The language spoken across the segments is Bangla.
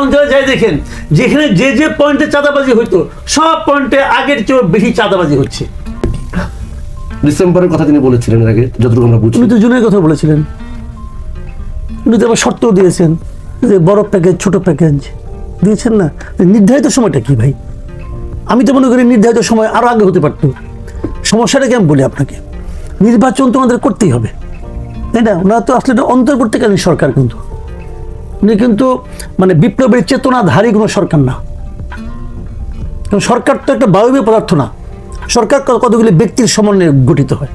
অঞ্চলে যাই দেখেন যেখানে যে যে পয়েন্টে চাঁদাবাজি হইতো সব পয়েন্টে আগের চেয়ে বেশি চাঁদাবাজি হচ্ছে। ডিসেম্বরের কথা তিনি বলেছিলেন আগে যতটুকু আমরা বুঝি তো জুনের কথা বলেছিলেন। উনি তো আবার শর্ত দিয়েছেন যে বড় প্যাকেজ ছোট প্যাকেজ দিয়েছেন না? নির্ধারিত সময়টা কি ভাই? আমি তো মনে করি নির্ধারিত সময় আরও আগে হতে পারতো। সমস্যাটা কি আমি বলি আপনাকে? নির্বাচন তো আমাদের করতেই হবে। তাই না? ওনারা তো আসলে অন্তর্বর্তীকালীন সরকার কিন্তু। উনি কিন্তু মানে বিপ্লবের চেতনাধারী কোনো সরকার না। কারণ সরকার তো একটা বায়বীয় পদার্থ না। সরকার কতগুলি ব্যক্তির সমন্বয়ে গঠিত হয়।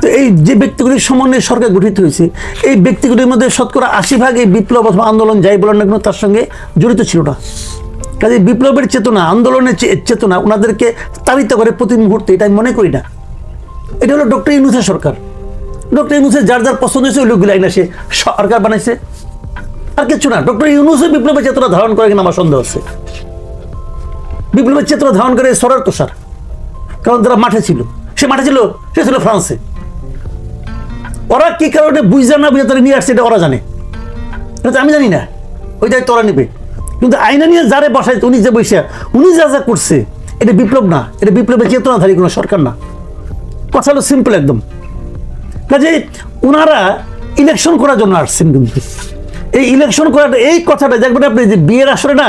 তো এই যে ব্যক্তিগুলির সমন্বয়ে সরকার গঠিত হয়েছে, এই ব্যক্তিগুলির মধ্যে শতকরা আশি ভাগ এই বিপ্লব অথবা আন্দোলন যাই বলেন না কেন, তার সঙ্গে জড়িত ছিল না। কাজে বিপ্লবের চেতনা, আন্দোলনের চেতনা ওনাদেরকে তাড়িত করে প্রতি মুহূর্তে, এটা আমি মনে করি না। এটা হলো ডক্টর ইউনুসের সরকার। ডক্টর ইউনুসের যার যার পছন্দ হয়েছে, ওই লোকগুলো আইনা সে সরকার বানাইছে। আর কিছু না, ডক্টর ইউনুসের বিপ্লবের চেতনা ধারণ করে কিনা আমার সন্দেহ আছে। বিপ্লবের চেতনা ধারণ করে সরার তোষার, কারণ তারা মাঠে ছিল, সে মাঠে ছিল, সে ছিল ফ্রান্সে। ওরা কি কারণে বুঝতে না বুঝে তারা নিয়ে আসছে, এটা ওরা জানে। এটা আমি জানি না ওই দায়িত্ব ওরা নেবে। কিন্তু আইনা নিয়ে যারে বসায়, উনি যে বসে, উনি যা যা করছে, এটা বিপ্লব না, এটা বিপ্লবের চেতনাধারী কোনো সরকার না। কথা হলো সিম্পল একদম। কাজে ওনারা ইলেকশন করার জন্য আসছেন কিন্তু। এই ইলেকশন করাটা এই কথাটা দেখবেন আপনি যে বিয়ের আসরে না,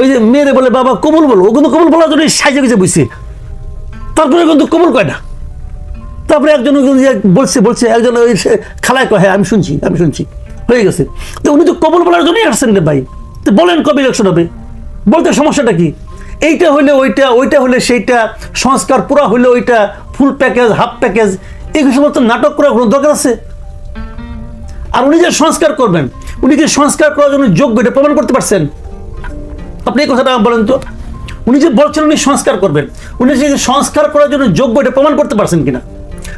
ওই যে মেয়েরে বলে বাবা কবুল বলো, ও কিন্তু কবুল বলার জন্য সাইজে গুজে বুঝছে তারপরে কিন্তু কবুল কয় না। তারপরে একজন বলছে বলছে, একজন ওই সে খালায় কয় হ্যাঁ আমি শুনছি আমি শুনছি। হয়ে গেছে। তো উনি তো কবুল বলার জন্যই আসছেন রে ভাই। তো বলেন কবে ইলেকশন হবে? বলতে সমস্যাটা কি? এইটা হলে ওইটা ওইটা হলে সেইটা, সংস্কার পুরা হলে ওইটা ফুল প্যাকেজ হাফ প্যাকেজ এই সমস্ত নাটক করার কোনো দরকার আছে? আর উনি যে সংস্কার করবেন উনি যে সংস্কার করার জন্য যোগ্য, এটা প্রমাণ করতে পারছেন। আপনি এই কথাটা বলেন তো। উনি যে বলছেন উনি সংস্কার করবেন। উনি যে সংস্কার করার জন্য যোগ্য, এটা প্রমাণ করতে পারছেন কিনা?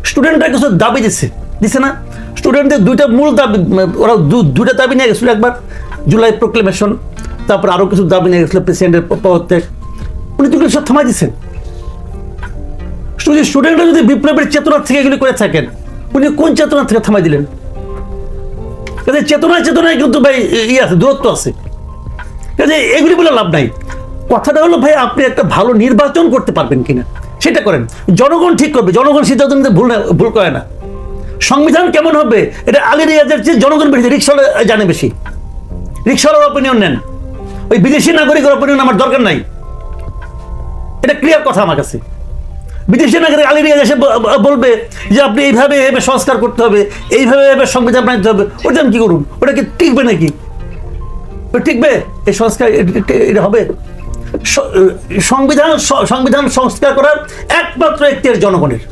স্টুডেন্টরা কিছু দাবি দিচ্ছে দিচ্ছে না? স্টুডেন্টদের দুইটা মূল দাবি, ওরা দুইটা দাবি নিয়ে গেছিল একবার। জুলাই প্রোক্লেমেশন তারপর আরও কিছু দাবি নিয়ে গেছিল প্রেসিডেন্টের পদত্যাগ। উনি তো সব থামাই দিচ্ছেন স্টুডেন্টরা যদি বিপ্লবের চেতনা থেকে এগুলি করে থাকেন, উনি কোন চেতনা থেকে থামাই দিলেন? কাজে চেতনায় চেতনায় কিন্তু ভাই ইয়ে আছে, দূরত্ব আছে। কাজে এগুলি বলে লাভ নাই। কথাটা হলো ভাই, আপনি একটা ভালো নির্বাচন করতে পারবেন কিনা। সেটা করেন। জনগণ ঠিক করবে, জনগণ সিদ্ধান্ত নিতে ভুল ভুল করে না। সংবিধান কেমন হবে, এটা আলী রিয়াজের চেয়ে জনগণ বেশি, রিক্সাওয়ালা জানে বেশি। রিক্সাওয়ালার অপিনিয়ন নেন। ওই বিদেশি নাগরিকের অপিনিয়ন আমার দরকার নাই। এটা ক্লিয়ার কথা আমার কাছে। বিদেশি নাগরিক আলী রিয়াজ এসে বলবে যে আপনি এইভাবে এভাবে সংস্কার করতে হবে, এইভাবে এভাবে সংবিধান বানাতে হবে, ওটা আমি কী করুন ওটা কি টিকবে নাকি? টিকবে? এই সংস্কার এটা হবে। সংবিধান সংবিধান সংস্কার করার একমাত্র এখতিয়ার জনগণের।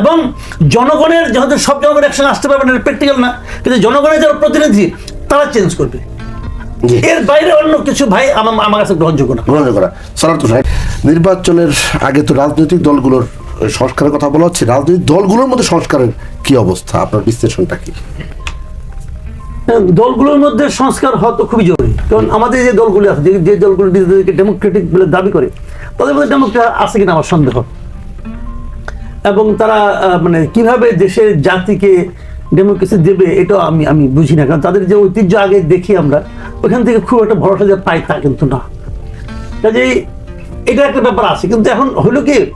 এবং জনগণের যেহেতু সব জনগণ একসঙ্গে আসতে পারবে না প্র্যাকটিক্যাল না, কিন্তু জনগণের যারা প্রতিনিধি, তারা চেঞ্জ করবে। এর বাইরে অন্য কিছু ভাই আমার আমার কাছে গ্রহণযোগ্য না। গ্রহণ করা সরার তো নির্বাচনের আগে তো রাজনৈতিক দলগুলোর সংস্কারের কথা বলা হচ্ছে। রাজনৈতিক দলগুলোর মধ্যে সংস্কারের কি অবস্থা? আপনার বিশ্লেষণটা কি? দলগুলোর মধ্যে সংস্কার হওয়া তো খুবই জরুরি। কারণ আমাদের যে দলগুলো আছে যে- দলগুলো নিজেদেরকে ডেমোক্রেটিক বলে দাবি করে তাদের মধ্যে ডেমোক্রেট আছে কিনা আমার সন্দেহ। এবং তারা মানে কীভাবে দেশের জাতিকে ডেমোক্রেসি দেবে এটা আমি আমি বুঝি না। কারণ তাদের যে ঐতিহ্য আগে দেখি আমরা, ওখান থেকে খুব একটা ভরসা যে পাই তা কিন্তু না। কাজেই এটা একটা ব্যাপার আছে। কিন্তু এখন হলো কি,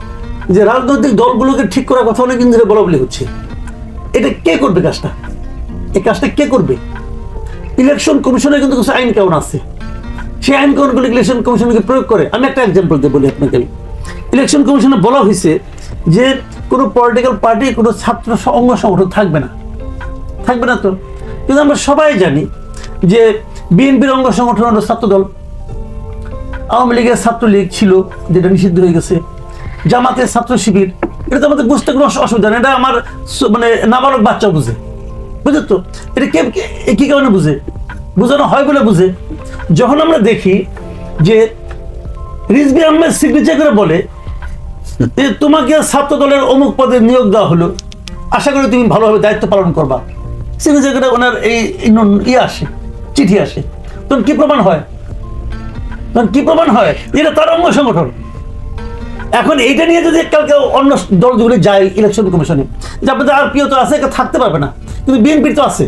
যে রাজনৈতিক দলগুলোকে ঠিক করার কথা অনেক দিন ধরে বলা বলি হচ্ছে। এটা কে করবে কাজটা? এই কাজটা কে করবে? ইলেকশন কমিশনের কিন্তু কিছু আইন কেমন আছে। সেই আইন কানুনগুলো ইলেকশন কমিশনকে প্রয়োগ করে। আমি একটা এক্সাম্পল দিয়ে বলি আপনাকে। ইলেকশন কমিশনে বলা হয়েছে যে কোনো পলিটিক্যাল পার্টি কোনো ছাত্র অঙ্গ সংগঠন থাকবে না। থাকবে না তো। কিন্তু আমরা সবাই জানি যে বিএনপির অঙ্গ সংগঠন হলো ছাত্রদল। আওয়ামী লীগের ছাত্রলীগ ছিল, যেটা নিষিদ্ধ হয়ে গেছে। জামাতের ছাত্র শিবির, এটা তো আমাদের বুঝতে কোনো অসুবিধা নেই। এটা আমার মানে নাবালক বাচ্চা বুঝে। বুঝে তো? এটা কে কে- কারণে বুঝে? বোঝানো হয় বলে বুঝে। যখন আমরা দেখি যে রিজবি আহমেদ সিগনেচার করে বলে তোমাকে ছাত্র দলের অমুক পদে নিয়োগ দেওয়া হলো, আশা করি তুমি ভালোভাবে দায়িত্ব পালন করবা। সিগনেচার করে ওনার এই ইয়ে আসে, চিঠি আসে। তখন কি প্রমাণ হয়? তখন কি প্রমাণ হয়? এটা তার অঙ্গ সংগঠন। এখন এইটা নিয়ে যদি কালকে অন্য দল দলগুলি যায় ইলেকশন কমিশনে যে আপনাদের আর প্রিয় তো আছে থাকতে পারবে না। কিন্তু বিএনপির তো আছে।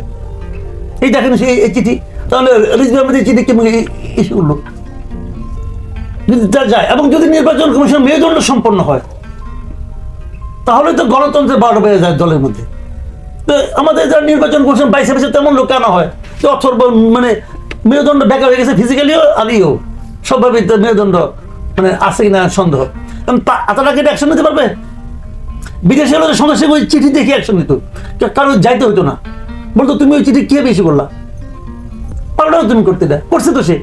এই দেখেন সেই এই চিঠি। তাহলে রিজভি আহমেদের চিঠি কেমন ইস্যু করল? যদি তা যায়, এবং যদি নির্বাচন কমিশন মেরুদণ্ড সম্পন্ন হয়, তাহলে তো গণতন্ত্রের বারো বেড়ে যায় দলের মধ্যে। তো আমাদের যারা নির্বাচন করছেন, বাইশে বাইশে তেমন লোক কেন হয়? যে অথর্ব মানে মেরুদণ্ড বেকার হয়ে গেছে ফিজিক্যালিও আর ইও। সবভাবে তো মেরুদণ্ড মানে আছে কিনা সন্দেহ। তা- তারা কি অ্যাকশন নিতে পারবে? বিদেশে হলে সদস্য ওই চিঠি দেখে অ্যাকশন নিত। কারও যাইতে হতো না। বলতো, তুমি ওই চিঠি কে বেশি করলা? পাল্টাও তুমি করতে না করছে তো সে।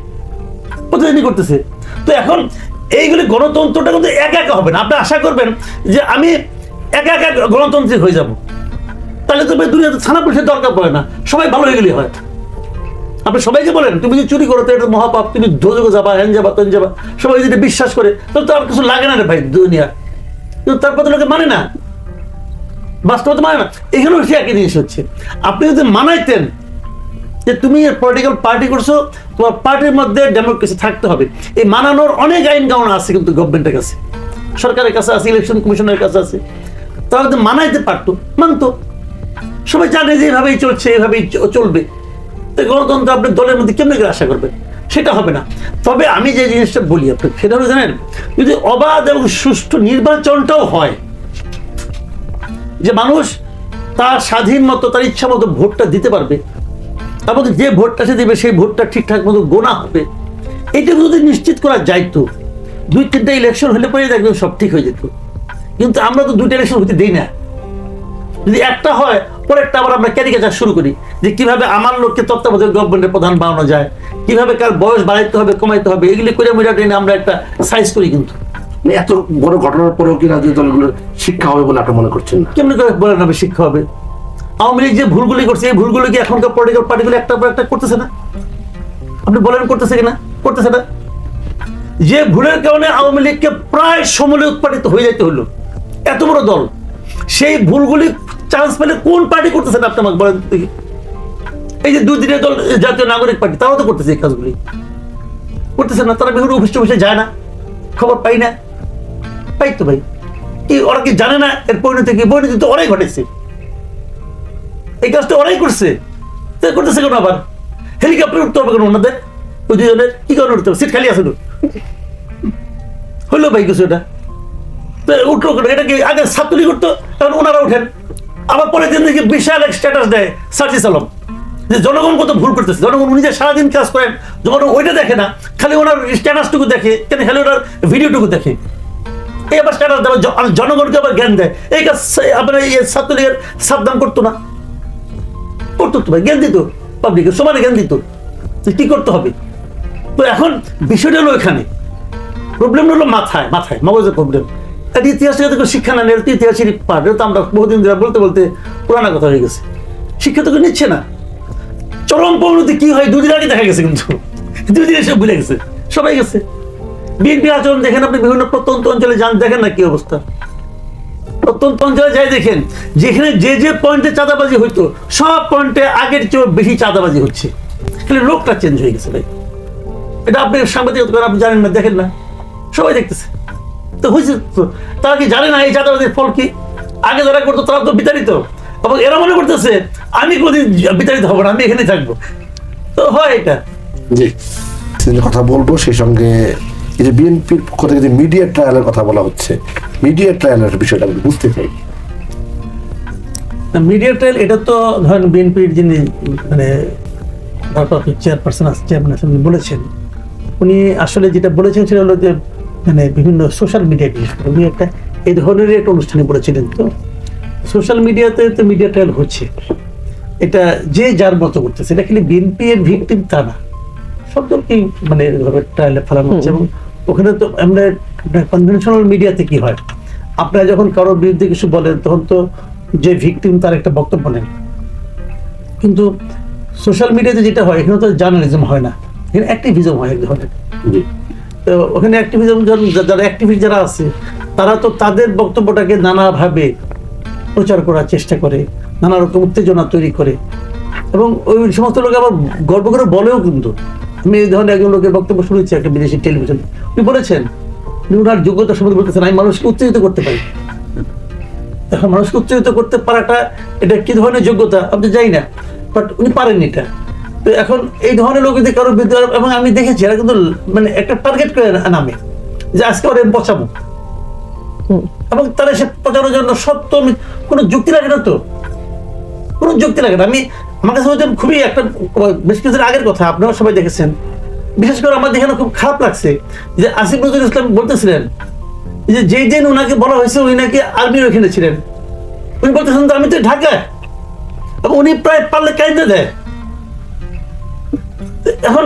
প্রতিদিনই করতেছে। তো এখন এইগুলি গণতন্ত্রটা কিন্তু একা একা হবে না। আপনি আশা করবেন যে আমি একা একা গণতান্ত্রিক হয়ে যাব। তাহলে তো ভাই দুনিয়াতে থানা পুলিশের দরকার পড়ে না। সবাই ভালো হয়ে গেলে হয়। আপনি সবাইকে বলেন, তুমি যে চুরি করো, তো এটা মহাপাপ, তুমি ধোজকে যাবা হ্যান যাবা, তেন যাবা। সবাই যদি বিশ্বাস করে, তাহলে তো আর কিছু লাগে না রে ভাই দুনিয়া। কিন্তু তারপর তো লোকে মানে না। বাস্তবতা মানে না। এখানেও সে একই জিনিস হচ্ছে। আপনি যদি মানাইতেন যে তুমি পলিটিক্যাল পার্টি করছ, তোমার পার্টির মধ্যে ডেমোক্রেসি থাকতে হবে। এই মানানোর অনেক আইন কানুন আছে কিন্তু গভর্নমেন্টের কাছে। সরকারের কাছে আছে ইলেকশন কমিশনের কাছে আছে। তারা যদি মানাইতে পারতো, মানতো। সবাই জানে যে এইভাবেই চলছে এইভাবেই চ- চলবে। তো গণতন্ত্র আপনি দলের মধ্যে কেমনি করে আশা করবেন সেটা হবে না। তবে আমি যে জিনিসটা বলি, আপনি সেটা হলো জানেন, যদি অবাধ এবং সুষ্ঠু নির্বাচনটাও হয়, যে মানুষ তার স্বাধীন মতো, তার ইচ্ছা মতো ভোটটা দিতে পারবে এবং যে ভোটটা সে দেবে, সেই ভোটটা ঠিকঠাক মতো গোনা হবে। এটা যদি নিশ্চিত করা যাইতো, দুই তিনটা ইলেকশন হলে পরে দেখবেন সব ঠিক হয়ে যেত। কিন্তু আমরা তো দুইটা ইলেকশন হতে দিই না। যদি একটা হয় পরেরটা আবার আমরা ক্যারিকেচার শুরু করি যে কীভাবে আমার লোককে তত্ত্বাবধায়ক গভর্নমেন্টের প্রধান বানানো যায় কীভাবে কার বয়স বাড়াইতে হবে কমাইতে হবে এগুলি করে মিডিয়া ট্রেনে আমরা একটা সাইজ করি কিন্তু। মানে এত বড় ঘটনার পরেও কি রাজনৈতিক দলগুলোর শিক্ষা হবে বলে আপনি মনে করছেন না? কেমনি করে বলেন হবে শিক্ষা হবে? আওয়ামী লীগ যে ভুলগুলি করছে এই ভুলগুলো কি এখনকার পলিটিক্যাল পার্টিগুলো একটা পর একটা করতেছে না? আপনি বলেন করতেছে কিনা? করতেছে না? যে ভুলের কারণে আওয়ামী লীগকে প্রায় সমলে উৎপাদিত হয়ে যেতে হলো এত বড় দল সেই ভুলগুলি চান্স পেলে কোন পার্টি করতেছে না আপনি আমাকে বলেন দেখি। এই যে দুই দিনের দল, জাতীয় নাগরিক পার্টি তারাও তো করতেছে এই কাজগুলি। করতেছে না, তারা বিভিন্ন অফিসে অফিসে যায় না। খবর পাই না। পাই তো ভাই। কি, ওরা কি জানে না? এর পরিণতি কি? পরিণতি তো ওরাই ঘটেছে। এই কাজটা ওরাই করছে। করতেছে কেন আবার? হেলিকপ্টার উঠতে হবে কেন ওনাদের? ওই দুজনের? কি কারণে উঠতে হবে? সিট খালি তো। হইল ভাই কিছু এটা। উঠল এটা কি আগে ছাত্রলীগ করতো এখন ওনারা উঠেন আবার পরের দিন দেখি বিশাল এক স্ট্যাটাস দেয় সার্জিস আলম যে জনগণ কত ভুল করতেছে। জনগণ উনি যে সারাদিন কাজ করেন, জনগণ ওইটা দেখে না, খালি ওনার স্ট্যাটাসটুকু দেখে, কেন খালি ওনার ভিডিওটুকু দেখে। এই আবার স্ট্যাটাস দেবে জনগণকে আবার জ্ঞান দেয়। এই কাজ আপনার এই ছাত্রলীগের সাবধান করতো না। করতো তো ভাই, জ্ঞান দিত পাবলিকের সমানে জ্ঞান দিত যে কি করতে হবে। তো এখন বিষয়টা হলো এখানে। প্রবলেম হলো মাথায় মাথায়, মগজের প্রবলেম এটা ইতিহাস থেকে শিক্ষা না নিলে তো ইতিহাসের পাঠ। তো আমরা বহুদিন ধরে বলতে বলতে পুরানা কথা হয়ে গেছে। শিক্ষা তো নিচ্ছে না। চরম পরিণতি কি হয় দুদিন আগে দেখা গেছে কিন্তু। দুদিন এসে ভুলে গেছে। সবাই গেছে। বিএনপি আচরণ দেখেন আপনি বিভিন্ন প্রত্যন্ত অঞ্চলে যান, দেখেন না কি অবস্থা। প্রত্যন্ত অঞ্চলে যাই দেখেন, যেখানে যে যে পয়েন্টে চাঁদাবাজি হইতো, সব পয়েন্টে আগের চেয়েও বেশি চাঁদাবাজি হচ্ছে। খালি লোকটা চেঞ্জ হয়ে গেছে ভাই। এটা আপনি সাংবাদিকতা আপনি জানেন না, দেখেন না। সবাই দেখতেছে। তো হয়েছে তারা কি জানে না এই চাঁদাবাজির ফল কি? আগে যারা করতো তারা তো বিতাড়িত। এবং এরা মনে করতেছে আমি কোনোদিন বিতাড়িত হব না আমি এখানে থাকব। তো হয় এটা। জি। কথা বলব সেই সঙ্গে এই যে বিএনপির পক্ষ থেকে যে মিডিয়া ট্রায়ালের কথা বলা হচ্ছে মিডিয়া ট্রায়ালের বিষয়টা আমি বুঝতে চাই। মিডিয়া ট্রায়াল এটা তো ধরেন বিএনপির যিনি মানে ভারপ্রাপ্ত চেয়ারপারসন চেয়ারম্যান আছেন বলেছেন। উনি আসলে যেটা বলেছেন সেটা হলো যে মানে বিভিন্ন সোশ্যাল মিডিয়া বিশেষ করে উনি একটা এই ধরনের একটা অনুষ্ঠানে বলেছিলেন তো সোশ্যাল মিডিয়াতে তো মিডিয়া ট্রায়াল হচ্ছে। এটা যে যার মতো করতেছে, এটা খালি বিএনপি এর ভিকটিম তা না। সব দলকেই মানে এভাবে ট্রায়ালে ফেলানো হচ্ছে এবং ওখানে তো আমরা কনভেনশনাল মিডিয়াতে কি হয়? আপনারা যখন কারোর বিরুদ্ধে কিছু বলেন, তখন তো যে ভিকটিম তার একটা বক্তব্য নেন। কিন্তু সোশ্যাল মিডিয়াতে যেটা হয়, এখানে তো জার্নালিজম হয় না। এখানে অ্যাক্টিভিজম হয় এক ধরনের। ওখানে অ্যাক্টিভিজম যারা অ্যাক্টিভিস্ট যারা আছে, তারা তো তাদের বক্তব্যটাকে নানাভাবে প্রচার করার চেষ্টা করে নানা রকম উত্তেজনা তৈরি করে। এবং ওই সমস্ত লোক আবার গর্ব করে বলেও কিন্তু, আমি এই ধরনের একজন লোকের বক্তব্য শুনেছি একটা বিদেশি টেলিভিশন। উনি বলেছেন, উনি ওনার যোগ্যতা সম্বন্ধে বলতেছেন, আমি মানুষকে উত্তেজিত করতে পারি। এখন মানুষকে উত্তেজিত করতে পারাটা, এটা কি ধরনের যোগ্যতা? আপনি জানি না বাট উনি পারেন এটা। তো এখন এই ধরনের লোক যদি কারোর বিরুদ্ধে এবং আমি দেখেছি এরা কিন্তু মানে একটা টার্গেট করে নামে যে আজকে ওরা পচাবো। এবং তারা সে পচানোর জন্য সত্য কোনো যুক্তি লাগে না তো। কোনো যুক্তি লাগে না। আমি আমার কাছে হয়তো খুবই একটা বেশ কিছুদিন আগের কথা আপনারা সবাই দেখেছেন। বিশেষ করে আমার দেখে খুব খারাপ লাগছে যে আসিফ নজরুল ইসলাম বলতেছিলেন যে যেই দিন ওনাকে বলা হয়েছে উনি নাকি আর্মির ওখানে ছিলেন। উনি বলতেছেন তো আমি তো ঢাকায় এবং উনি প্রায় পারলে কাইন্দে দেয়। এখন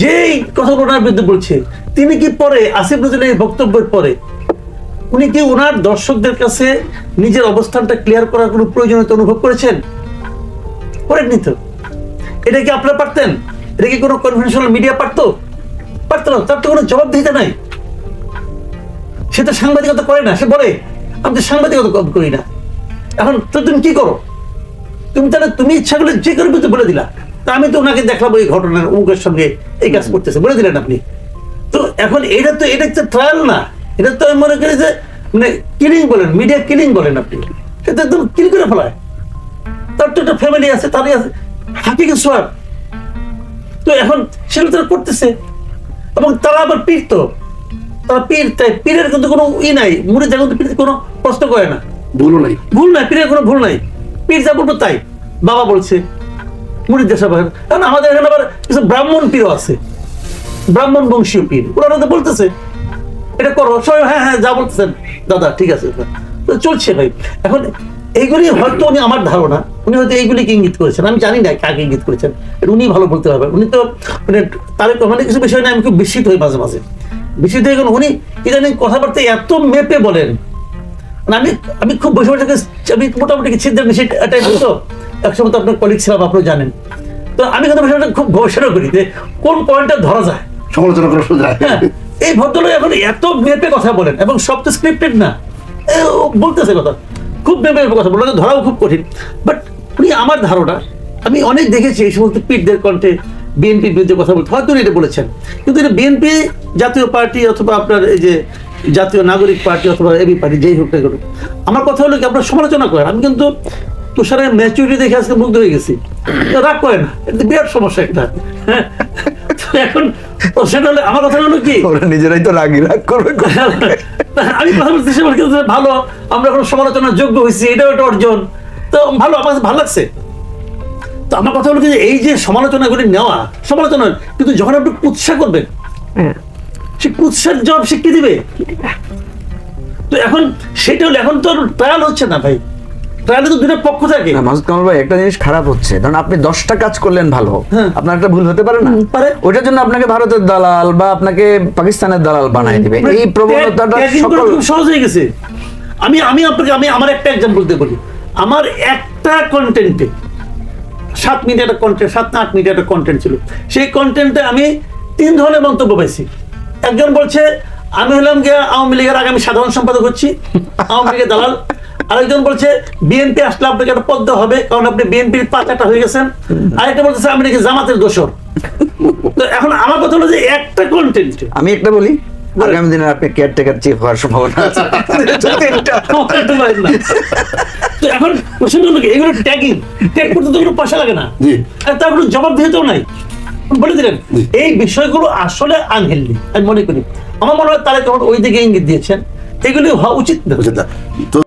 যেই কথাগুলো ওনার বিরুদ্ধে বলছে, তিনি কি পরে আসিফ নজরুলের এই বক্তব্যের পরে উনি কি ওনার দর্শকদের কাছে নিজের অবস্থানটা ক্লিয়ার করার কোনো প্রয়োজনীয়তা অনুভব করেছেন? করেননি তো। এটা কি আপনারা পারতেন? এটা কি কোনো কনভেনশনাল মিডিয়া পারতো? পারতো না, তার তো কোনো জবাবদিহিতা নাই। সে তো সাংবাদিকতা করে না, সে বলে, আমি তো সাংবাদিকতা করি না। এখন তো তুমি কি করো? তুমি তাহলে, তুমি ইচ্ছা করলে যে করবে তো বলে দিলা। তা আমি তো ওনাকে দেখলাম ওই ঘটনার অমুকের সঙ্গে এই কাজ করতেছে বলে দিলেন আপনি। তো এখন এটা তো এটা তো ট্রায়াল না। এটা তো আমি মনে করি যে মানে কিলিং বলেন মিডিয়া কিলিং বলেন আপনি। এটা একদম কিল করে ফেলায়। তার তো একটা ফ্যামিলি আছে তারই আছে। হাকি সোয়াব তো এখন সেটা তারা করতেছে। এবং তারা আবার পীর তো। তারা পীর তাই পীরের কিন্তু কোনো ই নাই। মুড়ে যা কিন্তু পীর কোনো প্রশ্ন করে না। ভুল নাই। ভুল নাই পীরের কোনো ভুল নাই। পীর যা বলব তাই। বাবা বলছে মুড়ির দেশা কারণ আমাদের এখানে আবার কিছু ব্রাহ্মণ পীরও আছে। ব্রাহ্মণ বংশীয় পীর। ওরা তো বলতেছে, এটা করো, সবাই হ্যাঁ হ্যাঁ যা বলতেছেন। দাদা, ঠিক আছে চলছে ভাই। এখন এইগুলি হয়তো উনি আমার ধারণা। উনি হয়তো এইগুলিকে ইঙ্গিত করেছেন। আমি জানি না কাকে ইঙ্গিত করেছেন। উনি ভালো বলতে পারবেন। উনি তো মানে তার মানে কিছু বিষয় নিয়ে আমি খুব বিস্মিত হই মাঝে মাঝে। বিস্মিত হয়ে উনি ইদানিং কথাবার্তা এত মেপে বলেন। মানে আমি আমি খুব বসে বসে আমি মোটামুটি কি ছিদ্রের বেশি টাইপ তো একসময় তো আপনার কলিগ ছিলাম আপনারা জানেন। তো আমি কিন্তু বসে খুব গবেষণা করি যে কোন পয়েন্টটা ধরা যায়। সমালোচনা করা সোজা হ্যাঁ এই ভদ্রলোক এখন এত মেপে কথা বলেন এবং সব তো স্ক্রিপ্টেড না। বলতেছে কথা। খুব মেপে কথা বলে ধরাও খুব কঠিন। বাট উনি আমার ধারণা আমি অনেক দেখেছি এই সমস্ত পিঠদের কণ্ঠে বিএনপির বিরুদ্ধে কথা বলতে। হয়তো উনি এটা বলেছেন। কিন্তু এটা বিএনপি জাতীয় পার্টি অথবা আপনার এই যে জাতীয় নাগরিক পার্টি অথবা এবি পার্টি যেই হোক না কেন। আমার কথা হলো কি আপনার সমালোচনা করেন। আমি কিন্তু তুষারের ম্যাচুরিটি দেখে আজকে মুগ্ধ হয়ে গেছি। তো রাগ করে না বিরাট সমস্যা একটা। হ্যাঁ? এখন সেটা হলে আমার কথা হলো কি? ওরা নিজেরাই তো রাগি রাগ করবে আমি কথা বলতে সে বলে কিন্তু ভালো আমরা এখন সমালোচনার যোগ্য হয়েছি এটাও একটা অর্জন। তো ভালো আমার ভালো লাগছে। তো আমার কথা হলো কি যে এই যে সমালোচনাগুলি নেওয়া সমালোচনা কিন্তু যখন আপনি কুৎসা করবেন হ্যাঁ। সে কুৎসার জবাব সে কি দিবে? তো এখন সেটা হলো এখন তো ট্রায়াল হচ্ছে না ভাই। ট্রায়ালে তো দুটো পক্ষ থাকে। না মাসুদ কামাল ভাই একটা জিনিস খারাপ হচ্ছে। কারণ আপনি দশটা কাজ করলেন ভালো। হ্যাঁ। আপনার একটা ভুল হতে পারে না? পারে। ওইটার জন্য আপনাকে ভারতের দালাল বা আপনাকে পাকিস্তানের দালাল বানাই দিবে। মানে এই প্রবণতাটা সকল সহজ হয়ে গেছে। আমি আমি আপনাকে আমি আমার একটা এক্সাম্পল দিয়ে বলি। আমার একটা কন্টেন্টে সাত মিনিট একটা কন্টেন্ট সাত না আট মিনিট একটা কন্টেন্ট ছিল। সেই কন্টেন্টে আমি তিন ধরনের মন্তব্য পাইছি। একজন বলছে আমি হলাম গিয়ে আওয়ামী লীগের আগামী সাধারণ সম্পাদক হচ্ছি। আওয়ামী লীগের দালাল। আরেকজন বলছে বিএনপি আসলে আপনাকে একটা পদ্ম হবে কারণ আপনি বিএনপির পাচাটা হয়ে গেছেন। আরেকটা বলতেছে আমি নাকি জামাতের দোষর। তো এখন আমার কথা হলো যে একটা কন্টেন্ট আমি একটা বলি আগামী দিনে আপনি কেয়ারটেকার চিফ হওয়ার সম্ভাবনা আছে। তো এখন প্রশ্ন হলো এগুলো ট্যাগিং ট্যাগ করতে তো কোনো পয়সা লাগে না। জি। আর তার কোনো জবাব দিতেও নাই। বলে দিলেন এই বিষয়গুলো আসলে আনহেলদি আমি মনে করি। আমার মনে হয় তারা তখন ওই দিকে ইঙ্গিত দিয়েছেন। এগুলি হওয়া উচিত না। না? তো